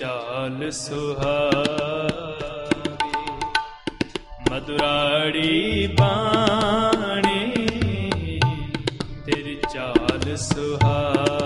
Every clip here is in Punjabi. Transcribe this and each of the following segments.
ਚਾਲ ਸੁਹਾਵੇ। ਮਧੁਰਾੜੀ ਬਾਣੀ ਤੇਰੀ ਚਾਲ ਸੁਹਾਵੇ।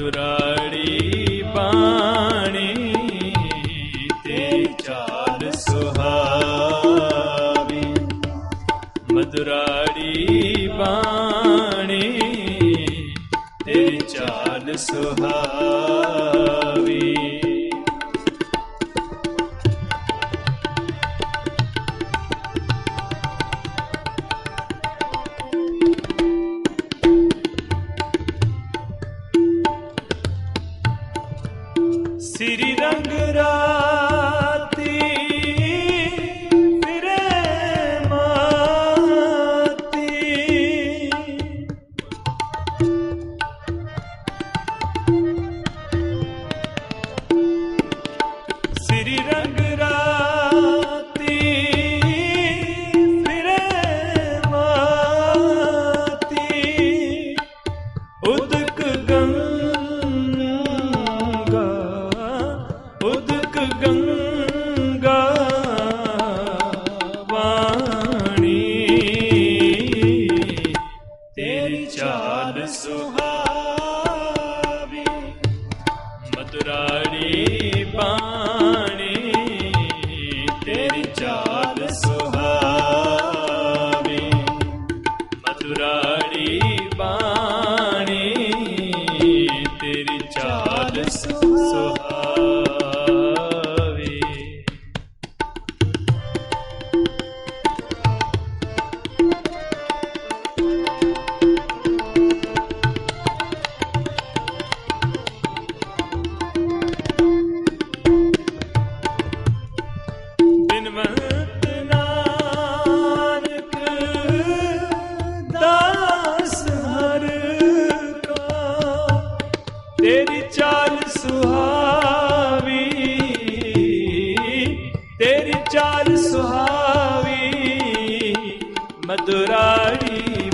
ਦੁਰਾੜੀ ਪਾਣੀ ਤੇ ਚਾਲ ਸੁਹਾਵੀ। ਮਦੁਰਾੜੀ ਪਾਣੀ ਤੇ ਚਾਲ ਸੁਹਾਵੀ। ਸ੍ਰੀ ਰੰਗ ਰਾਜ ਚਾਲ ਸੁਹਾਈ ਚਾਲ ਸੁਹਾਵੀ ਮధుਰਾੜੀ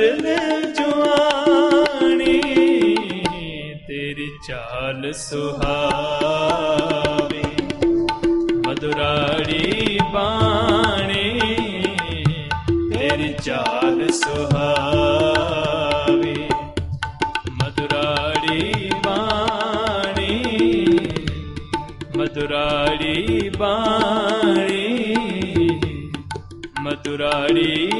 ਕਰਨ ਜੁਆਣੀ ਤੇਰੀ ਚਾਲ ਸੁਹਾਵੇ। ਮਧੁਰਾੜੀ ਬਾਣੀ, ਤੇਰੀ ਚਾਲ ਸੁਹਾਵੇ। ਮਧੁਰਾੜੀ ਬਾਣੀ ਮਧੁਰਾੜੀ ਬਾਣੀ, ਮਧੁਰਾੜੀ